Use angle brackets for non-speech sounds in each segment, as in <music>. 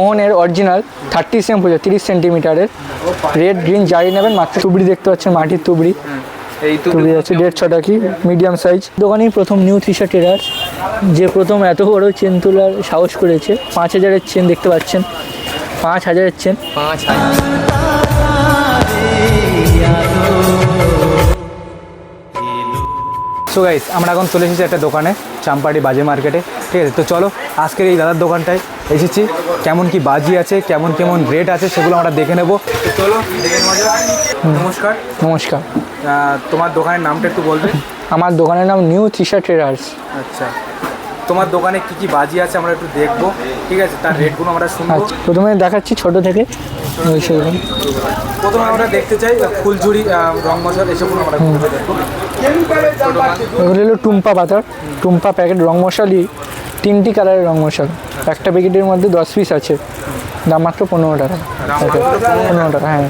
মোহনের original thirty same পুজো তিরিশ সেন্টিমিটারের red green জারি নেবেন মাত্র তুবড়ি দেখতে পাচ্ছেন মাটির তুবড়ি। তুবড়ি আছে দেড় ছটা কি মিডিয়াম সাইজ দোকানেই প্রথম নিউ থ্রিশা টেরার যে প্রথম এত বড় চেন তোলার সাহস করেছে পাঁচ হাজারের চেন দেখতে পাচ্ছেন পাঁচ হাজারের চেন পাঁচ হাজার। সো গাইস আমরা এখন চলে এসেছি একটা দোকানে চাম্পাটি বাজে মার্কেটে ঠিক আছে? তো চলো আজকের এই দাদার দোকানটায় এসেছি। কেমন কি বাজি আছে কেমন কেমন রেট আছে সেগুলো আমরা দেখে নেব। চলো নমস্কার। নমস্কার। তোমার দোকানের নামটা একটু বলবে? আমার দোকানের নাম নিউ থ্রিশা ট্রেডার্স আচ্ছা। তোমার দোকানে কি কি বাজি আছে আমরা একটু দেখব ঠিক আছে? তার রেটগুলো আমরা শুনব। আচ্ছা প্রথমে দেখাচ্ছি ছোট থেকে। প্রথমে আমরা দেখতে চাই আহ, ফুলঝুরি রং মশাল এসবগুলো আমরা দেখব। এগুলো হলো টুম্পা পাতার টুম্পা প্যাকেট রং মশালি তিনটি কালারের রং মশাল। একটা প্যাকেটের মধ্যে দশ পিস আছে। দাম মাত্র পনেরো টাকা। পনেরো টাকা হ্যাঁ।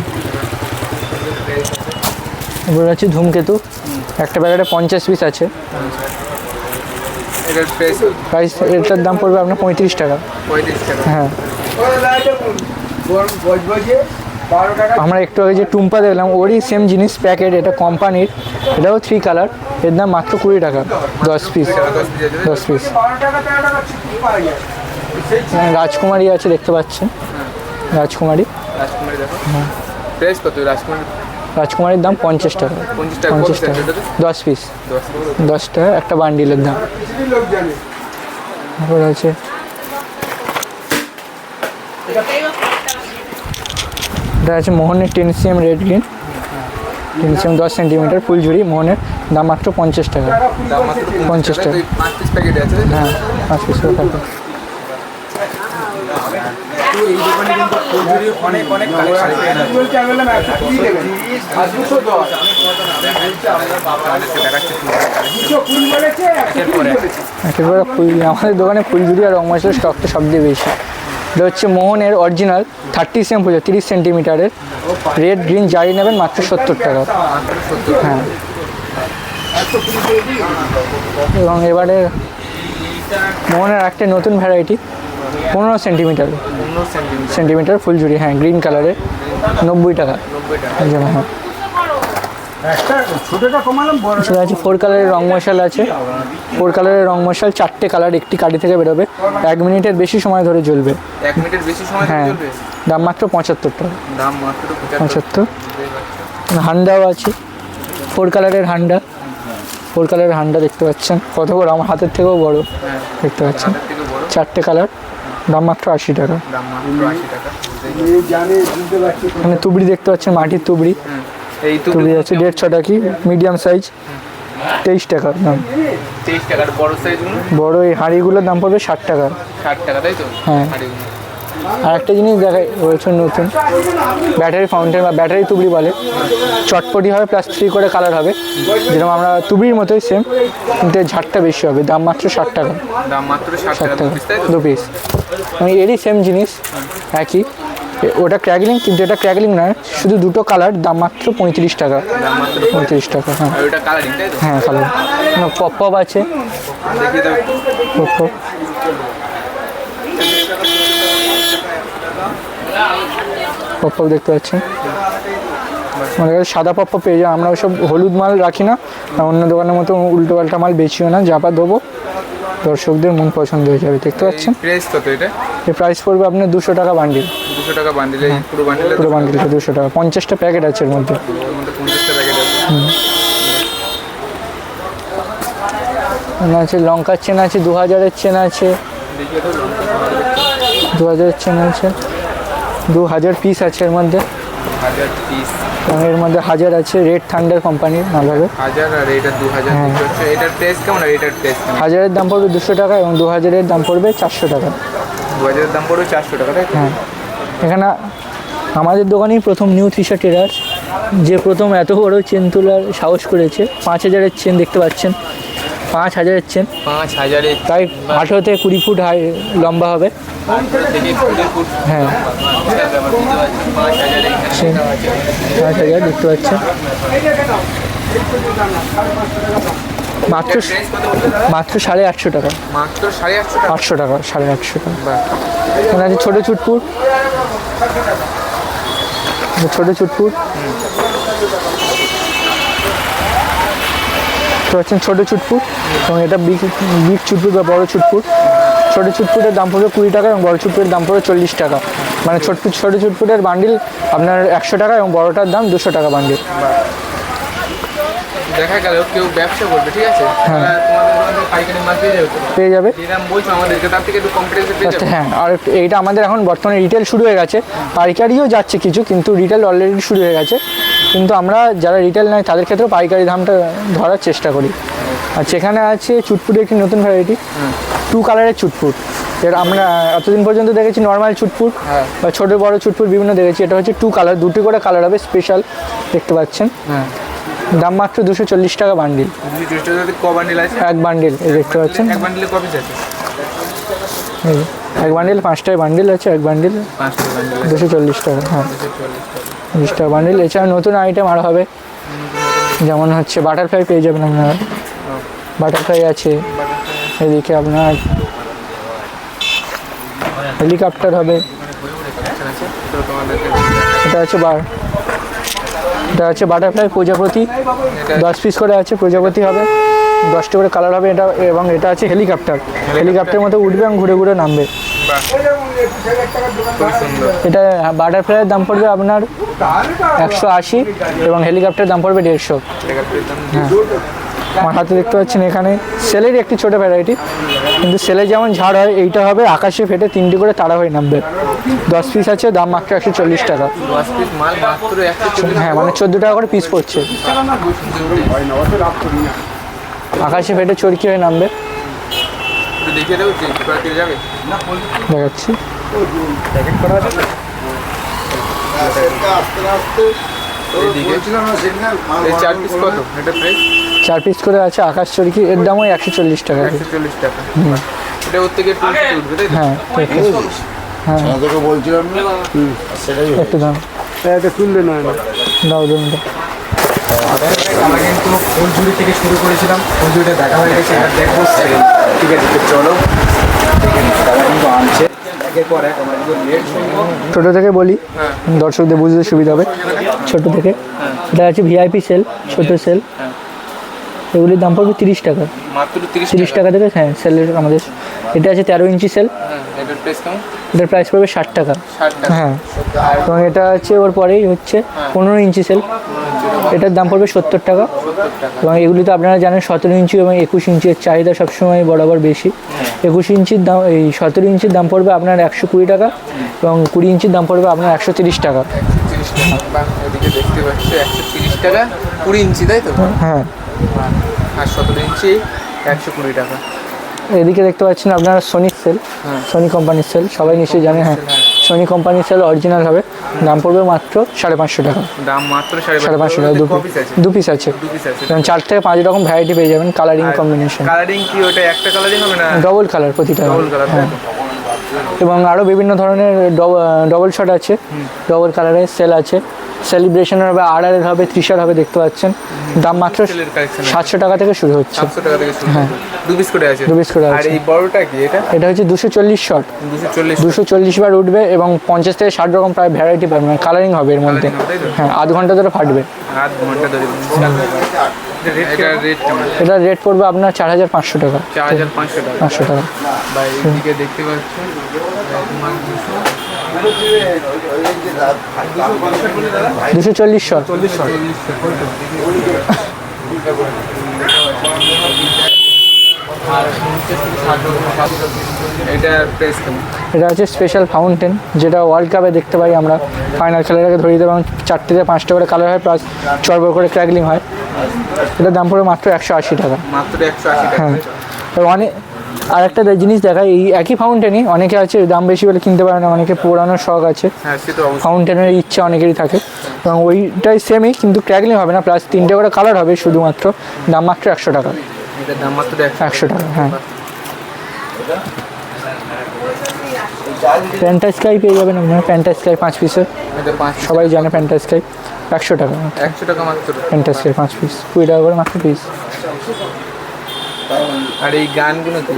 এবার আছে ধূমকেতু। একটা প্যাকেটে পঞ্চাশ পিস আছে। প্রাইস এটার দাম পড়বে আপনার পঁয়ত্রিশ টাকা। পঁয়ত্রিশ টাকা। হ্যাঁ। আমরা একটু আগে যে টুম্পা দেখলাম ওরই সেম জিনিস প্যাকেট এটা কোম্পানির এটাও থ্রি কালারের দাম মাত্র কুড়ি টাকা দশ পিস দশ পিস রাজকুমারী আছে দেখতে পাচ্ছেন রাজকুমারী। রাজকুমারী প্রাইস কত? রাজকুমারী? রাজকুমারীর দাম পঞ্চাশ টাকা। পঞ্চাশ টাকা? দশ পিস দশ দশ টাকা একটা বান্ডিলের দাম। তারপর আছে এটা আছে মোহনের ten CM red green. Ten CM দশ সেন্টিমিটার ফুলঝুরি মোহনের। দাম মাত্র পঞ্চাশ টাকা। পঞ্চাশ টাকা। হ্যাঁ পাঁচ পিস করে একেবারে ফুল আমাদের দোকানে ফুলঝুরি আর রং মশলার স্টকটা সবচেয়ে বেশি। এটা হচ্ছে মোহনের অরিজিনাল থার্টি সেম পুজো তিরিশ সেন্টিমিটারের রেড গ্রিন জারি নেবেন মাত্র সত্তর টাকা। হ্যাঁ। এবং এবারে মোহনের একটা নতুন ভ্যারাইটি পনেরো সেন্টিমিটার সেন্টিমিটার ফুলঝুরি হ্যাঁ গ্রিন কালারের নব্বই টাকা। নব্বই টাকা। হ্যাঁ। সেটা আছে ফোর কালারের রং মশাল আছে। ফোর কালারের রং মশাল চারটে কালার একটি কাঠি থেকে বেরোবে। এক মিনিটের বেশি সময় ধরে জ্বলবে। এক মিনিটের বেশি সময় হ্যাঁ দাম মাত্র পঁচাত্তর টাকা। দাম মাত্র পঁচাত্তর। হান্ডাও আছে। ফোর কালারের হান্ডা। ফোর কালারের হান্ডা দেখতে পাচ্ছেন। কত বড়? আমার হাতের থেকেও বড়। হ্যাঁ দেখতে পাচ্ছেন? চারটে কালার দাম মাত্র আশি টাকা। দাম মাত্র আশি টাকা। এখানে তুবড়ি দেখতে পাচ্ছেন মাটির তুবড়ি। তো তুবড়ি আছে দেড় ছটা কি? মিডিয়াম সাইজ তেইশ টাকা দাম। তেইশ টাকার বড় সাইজগুলো বড় এই হাঁড়িগুলোর দাম পড়বে ষাট টাকা। ষাট টাকা তাই তো? হ্যাঁ। আর একটা জিনিস দেখাই রয়েছে নতুন। ব্যাটারি ফাউন্টেন বা ব্যাটারি তুবড়ি বলে। চটপটি হবে প্লাস থ্রি করে কালার হবে। যেরকম আমরা তুবড়ির মতোই সেম কিন্তু ঝাড়টা বেশি হবে। দাম মাত্র ষাট টাকা। দাম মাত্র ষাট টাকা দু পিস মানে এরই সেম জিনিস একই। ওটা ক্র্যাগলিং কিন্তু এটা ক্র্যাগলিং নয় শুধু দুটো কালার দাম মাত্র পঁয়ত্রিশ টাকা। পঁয়ত্রিশ টাকা হ্যাঁ। হ্যাঁ কালার পপ পপ আছে? পপ পপ পপ পপ দেখতে পাচ্ছেন আমাদের কাছে সাদা পপ পেয়ে যায় আমরা ওসব হলুদ মাল রাখি না অন্য দোকানের মতো উল্টো পাল্টা মাল বেচিও না জাপা দেবো দর্শকদের মন পছন্দ হয়ে যাবে দেখতে পাচ্ছেন? প্রাইস কত এটা? প্রাইস পড়বে আপনার দুশো টাকা বান্ডিল দুশো টাকা বান্ডিলে পুরো বান্ডিলে পুরো বান্ডিলটা দুশো টাকা। পঞ্চাশটা প্যাকেট আছে এর মধ্যে। পঞ্চাশটা প্যাকেট আছে। আছে লঙ্কার চেন আছে দু হাজারের চেন আছে। দু হাজারের চেন আছে। দু হাজার পিস আছে এর মধ্যে। এর মধ্যে হাজার আছে রেড থান্ডার কোম্পানির ভালো হবে হাজার আর এটা দু হাজার হ্যাঁ। এটার প্রাইস কেমন? আর এটার প্রাইস হাজারের দাম পড়বে দুশো টাকা এবং দু হাজারের দাম পড়বে চারশো টাকা। দু হাজারের দাম পড়বে চারশো টাকা তাই হ্যাঁ। এখানে আমাদের দোকানেই প্রথম নিউ থ্রিশা টেরার যে প্রথম এত বড় চেন তোলার সাহস করেছে। পাঁচ হাজারের চেন দেখতে পাচ্ছেন। পাঁচ হাজারের চেন পাঁচ হাজারের প্রায় আঠেরো থেকে কুড়ি ফুট হাই লম্বা হবে। হ্যাঁ। পাঁচ হাজার চেন পাঁচ হাজার দেখতে পাচ্ছেন। মাত্র? মাত্র সাড়ে আটশো টাকা। মাত্র সাড়ে আটশো টাকা। সাড়ে আটশো টাকা। আছে ছোটো চুটপুর ছোটো চুটপুর তো হচ্ছেন ছোটো চুটপুর এবং এটা বিগ বিগ বা বড়ো চুটপুর ছোটো চুটপুরের দাম পড়বে কুড়ি টাকা এবং বড় চুটপুরের দাম পড়বে চল্লিশ টাকা। মানে ছোট ছোটো চুটপুরের বান্ডিল আপনার একশো টাকা এবং বড়টার দাম দুশো টাকা বান্ডিল দেখা গেল কেউ ব্যবসা করবে ঠিক আছে? তারা পেয়ে যাবে। পেয়ে যাবে। হ্যাঁ আর এইটা আমাদের এখন বর্তমানে রিটেল শুরু হয়ে গেছে। পাইকারিও যাচ্ছে কিছু কিন্তু রিটেল অলরেডি শুরু হয়ে গেছে। কিন্তু আমরা যারা রিটেল নেয় তাদের ক্ষেত্রেও পাইকারি দামটা ধরার চেষ্টা করি। আর সেখানে আছে চুটপুরের একটি নতুন ভ্যারাইটি টু কালারের চুটপুর এর আমরা এতদিন পর্যন্ত দেখেছি নর্মাল চুটপুর হ্যাঁ। বা ছোটো বড় চুটপুর বিভিন্ন দেখেছি। এটা হচ্ছে টু কালার দুটি করে কালার হবে স্পেশাল দেখতে পাচ্ছেন। হ্যাঁ। দাম মাত্র দুশো চল্লিশ টাকা বান্ডিল এক বান্ডিল দেখতে পাচ্ছেন? এক বান্ডিলে পাঁচটায় বান্ডিল আছে এক বান্ডিল দুশো চল্লিশ টাকা হ্যাঁ। চল্লিশ টাকা। বান্ডিল এছাড়া নতুন আইটেম আরও হবে। যেমন হচ্ছে বাটারফ্লাই পেয়ে যাবেন আপনার। বাটারফ্লাই আছে। এদিকে আপনার হেলিকপ্টার হবে। এটা আছে বার এটা হচ্ছে বাটারফ্লাই প্রজাপতি। দশ পিস করে আছে, প্রজাপতি হবে। দশটা করে কালার হবে এটা, এবং এটা আছে হেলিকপ্টার হেলিকপ্টারের মধ্যে উঠবে এবং ঘুরে ঘুরে নামবে। এটা বাটারফ্লাইয়ের দাম পড়বে আপনার একশো আশি, এবং হেলিকপ্টারের দাম পড়বে দেড়শো। দাম আমার হাতে দেখতে পাচ্ছেন এখানে সেলেরই একটি ছোটো ভ্যারাইটি কিন্তু সেলে যেমন ঝাড় হয়, এইটা হবে আকাশে ফেটে তিনটি করে তারা হয়ে নামবে। দশ পিস আছে, দাম মাত্র একশো চল্লিশ টাকা। হ্যাঁ মানে চোদ্দ টাকা করে পিস পড়ছে। আকাশে ফেটে চরকি হয়ে নামবে। দেবো এইদিকে এই চার পিস কত? এটা প্রাইস চার পিস করে আছে আকাশ চরকি এর দাম ওই একশো চল্লিশ টাকা। একশো চল্লিশ টাকা। এটা ওর থেকে উঠবে হ্যাঁ ঠিক আছে। হ্যাঁ। তোকে বলছিলাম না? সেটাই একটু দাম। এটা তুললে নয় না। দাও দাম দাও। আমরা কিন্তু ফুলঝুরি থেকে শুরু করেছিলাম ফুলঝুরিটা দেখা হয়ে গেছে এবার দেখব। ঠিক আছে চলো। কিন্তু আনছে। ছোটো থেকে বলি দর্শকদের বুঝতে সুবিধা হবে। ছোটো থেকে। এটা আছে ভিআইপি সেল ছোটো সেল এগুলির দাম পড়বে তিরিশ টাকা। তিরিশ টাকা। থেকে হ্যাঁ সেলের আমাদের। এটা আছে তেরো ইঞ্চি সেল হ্যাঁ এটার প্রাইস পড়বে ষাট টাকা। ষাট টাকা। হ্যাঁ। এবং এটা আছে ওর পরেই হচ্ছে পনেরো ইঞ্চি সেল এটার দাম পড়বে সত্তর টাকা। এবং এগুলি তো আপনারা জানেন সতেরো ইঞ্চি এবং একুশ ইঞ্চির চাহিদা সবসময় বরাবর বেশি। একুশ ইঞ্চির দাম এই সতেরো ইঞ্চির দাম পড়বে আপনার একশো কুড়ি টাকা এবং কুড়ি ইঞ্চির দাম পড়বে আপনার একশো তিরিশ টাকা। তিরিশ টাকা বাহ এদিকে দেখতে পাচ্ছ একশো তিরিশ টাকা কুড়ি ইঞ্চি তাই তো হ্যাঁ। আর সতেরো ইঞ্চি একশো কুড়ি টাকা এদিকে দেখতে পাচ্ছেন আপনারা সোনিক সেল সোনি কোম্পানির সেল সবাই নিশ্চয়ই জানেন হ্যাঁ। সোনি কোম্পানির সেল অরিজিনাল হবে। দাম পড়বে মাত্র সাড়ে পাঁচশো টাকা। দাম মাত্র সাড়ে পাঁচশো টাকা। দু পিস আছে। এবং চার থেকে পাঁচ রকম ভ্যারাইটি পেয়ে যাবেন কালারিং কম্বিনেশন কালারিং কি ওটা একটা কালারিং হবে না? ডবল কালার প্রতিটা। ডবল কালার এবং আরও বিভিন্ন ধরনের ডবল শট আছে ডবল কালারের সেল আছে। সেলিব্রেশনের হবে আর আর হবে ত্রিশার হবে দেখতে পাচ্ছেন। দাম মাত্র সাতশো টাকা থেকে শুরু হচ্ছে। সাতশো টাকা থেকে শুরু দু পিস করে আছে। দু piece করে আছে। এই বড়টা কি এটা? এটা হচ্ছে দুশো চল্লিশ শট দুশো চল্লিশ বার উঠবে এবং পঞ্চাশ থেকে ষাট রকম প্রায় ভ্যারাইটি পাবেন কালারিং হবে এর মধ্যে? হ্যাঁ আধ ঘণ্টা ধরে ফাটবে। আধ ঘণ্টা ধরে। এটা রেট পড়বে আপনার চার হাজার পাঁচশো টাকা। চার হাজার পাঁচশো টাকা। পাঁচশো টাকা। দেখতে পাচ্ছ? দুশো। চল্লিশ শট কেমন <laughs> এটা হচ্ছে স্পেশাল ফাউন্টেন যেটা ওয়ার্ল্ড কাপে দেখতে পাই আমরা। ফাইনাল খেলার আগে ধরিয়ে দেবো এবং চারটে থেকে পাঁচটা করে কালার হয় প্লাস চড়বড় করে ক্র্যাগলিং হয়। এটার দাম পড়ে মাত্র একশো আশি টাকা। মাত্র একশো আশি টাকা। হ্যাঁ। অনেক আর একটা জিনিস দেখায় এই একই ফাউন্টেনই অনেকে আছে দাম বেশি বলে কিনতে পারে না অনেকে পুরানোর শখ আছে। হ্যাঁ ফাউন্টেনের ইচ্ছা অনেকেরই থাকে। এবং ওইটাই সেমই কিন্তু ক্র্যাগলিং হবে না প্লাস তিনটে করে কালার হবে শুধুমাত্র দাম মাত্র একশো টাকা। এটার দাম মাত্র একশো টাকা হ্যাঁ। প্যান্টা স্কাই পেয়ে যাবেন আপনার প্যান্টা স্কাই পাঁচ পিসের সবাই জানে প্যান্টা স্কাই একশো টাকা একশো টাকা মাত্র। প্যান্টা স্কাই পাঁচ পিস কুড়ি টাকা করে মাত্র পিস আর এই গানগুলো কি?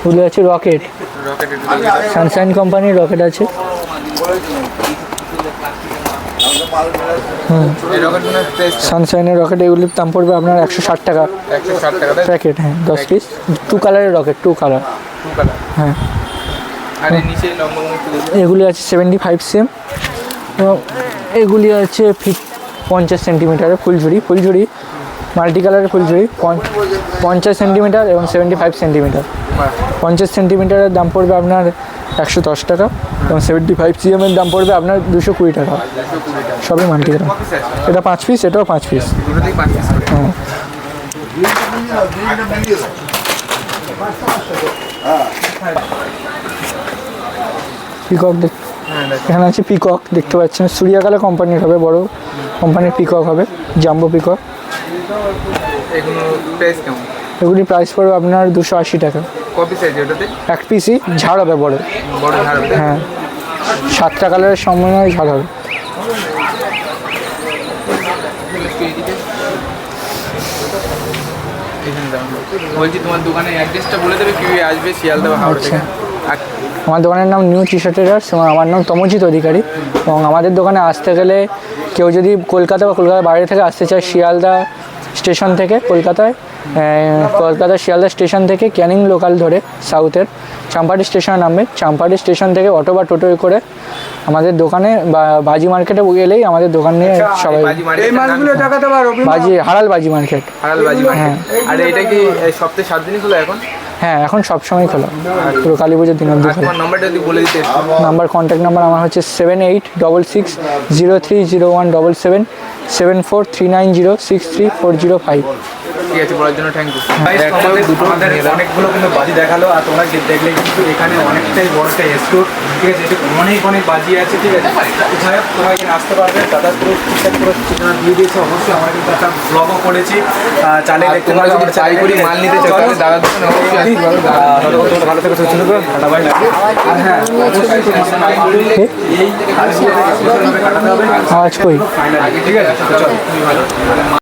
এগুলো আছে রকেট রকেটের সানশাইন কোম্পানির রকেট আছে। সানশাইনের রকেট এগুলির দাম পড়বে আপনার একশো ষাট টাকা। প্যাকেট হ্যাঁ দশ পিস টু কালারের রকেট টু কালার হ্যাঁ। এগুলি আছে সেভেন্টি ফাইভ সেম এবং এগুলি আছে ফিফ পঞ্চাশ সেন্টিমিটারের ফুলঝুরি। ফুলঝুরি মাল্টি কালারের ফুলঝুরি পঞ্চ- পঞ্চাশ সেন্টিমিটার এবং সেভেন্টি ফাইভ সেন্টিমিটার পঞ্চাশ সেন্টিমিটারের দাম পড়বে আপনার একশো দশ টাকা এবং সেভেন্টি ফাইভ সিএমের দাম পড়বে আপনার দুশো কুড়ি টাকা। সবই মাল্টি পিস আছে এটা পাঁচ পিস এটাও পাঁচ পিস করে হ্যাঁ। পিকক দেখ এখানে আছে পিকক দেখতে পাচ্ছেন। সূর্যাকালে কোম্পানির হবে বড় কোম্পানির পিকক হবে জাম্বো পিকক এগুলো প্রাইস কেমন? এগুলি প্রাইস পড়বে আপনার দুশো আশি টাকা। কপি সাইজ ওটাতে? এক পিসই ঝাড় হবে বড়। বড় ধার হবে? হ্যাঁ। সাতটা কালারের সমন্বয়ে ঝাড় হবে। বলছি তোমার দোকানের অ্যাড্রেসটা বলে দেবে কি আসবে শিয়ালদা বা হাওড়া থেকে? আমার দোকানের নাম নিউ টি ট্রেডার্স এবং আমার নাম তমজিৎ অধিকারী। এবং আমাদের দোকানে আসতে গেলে কেউ যদি কলকাতা বা কলকাতার বাইরে থেকে আসতে চায় শিয়ালদা স্টেশন থেকে কলকাতায় কলকাতা শিয়ালদা স্টেশন থেকে ক্যানিং লোকাল ধরে সাউথের। চাম্পাটি স্টেশনে নামবে। চাম্পাটি স্টেশন থেকে অটো বা টোটোয় করে আমাদের দোকানে বা বাজি মার্কেটে গেলেই আমাদের দোকান নিয়ে সবাই বাজি হারাল বাজি মার্কেট। হারাল বাজি মার্কেট। আর এটা কি সপ্তাহে সাত দিনই খোলা এখন? হ্যাঁ এখন সব সময় খোলা। পুরো কালী পুজোর দিন অবধি আর খোলা। তোমার নাম্বারটা যদি বলে দিতে একটু। নাম্বার কন্ট্যাক্ট নাম্বার আমার হচ্ছে seven eight double six zero three zero one double seven seven four three nine zero six three four zero five ঠিক আছে বলার জন্য থ্যাংক ইউ অনেকগুলো কিন্তু বাজি দেখাল আর তোমরা দেখলে কিন্তু এখানে অনেকটাই বড় একটা স্টোর ঠিক আছে? অনেক অনেক বাজি আছে ঠিক আছে? যাই হোক তোমরা এখানে আসতে পারবে। দাদা পুরো ঠিকঠাক পুরো ঠিকানা দিয়ে দিয়েছে। অবশ্যই আমরা কিন্তু একটা ব্লগও করেছি। আর তোমরা যদি চাই করে। মাল নিতে চাও তাহলে দোকানে অবশ্যই আসতে ভালো থেকে সুস্থ থেকো টাটা বাই আর হ্যাঁ এই কাটাতে হবে। আওয়াজ কই? ঠিক আছে? চলো তুমি ভালো